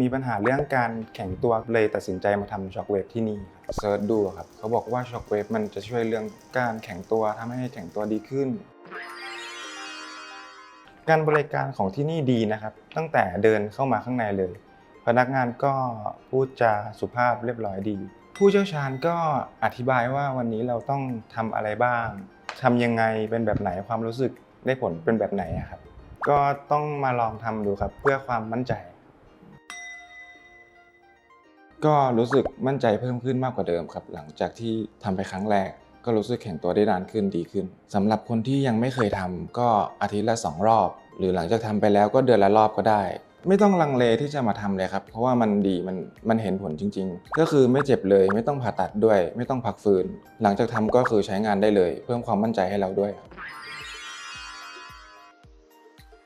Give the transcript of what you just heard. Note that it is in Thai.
มีปัญหาเรื่องการแข็งตัวเลยตัดสินใจมาทำช็อคเวฟที่นี่เซิร์ชดูครับเขาบอกว่าช็อคเวฟมันจะช่วยเรื่องการแข็งตัวทำให้แข็งตัวดีขึ้น การบริการของที่นี่ดีนะครับ ตั้งแต่เดินเข้ามาข้างในเลย พนักงานก็พูดจาสุภาพเรียบร้อยดี ผู้เชี่ยวชาญก็อธิบายว่าวันนี้เราต้องทำอะไรบ้างทำยังไงเป็นแบบไหนความรู้สึกได้ผลเป็นแบบไหนครับก็ต้องมาลองทำดูครับเพื่อความมั่นใจ ก็รู้สึกมั่นใจเพิ่มขึ้นมากกว่าเดิมครับ หลังจากที่ทำไปครั้งแรก ก็รู้สึกแข็งตัวได้นานขึ้นดีขึ้นสำหรับคนที่ยังไม่เคยทำก็อาทิตย์ละสองรอบ หรือหลังจากทำไปแล้วก็เดือนละรอบก็ได้ ไม่ต้องลังเลที่จะมาทำเลยครับ เพราะว่ามันดีมันมันเห็นผลจริง ๆ ก็คือไม่เจ็บเลยไม่ต้องผ่าตัดด้วย ไม่ต้องพักฟื้น หลังจากทำก็คือใช้งานได้เลย เพิ่มความมั่นใจให้เราด้วยครับ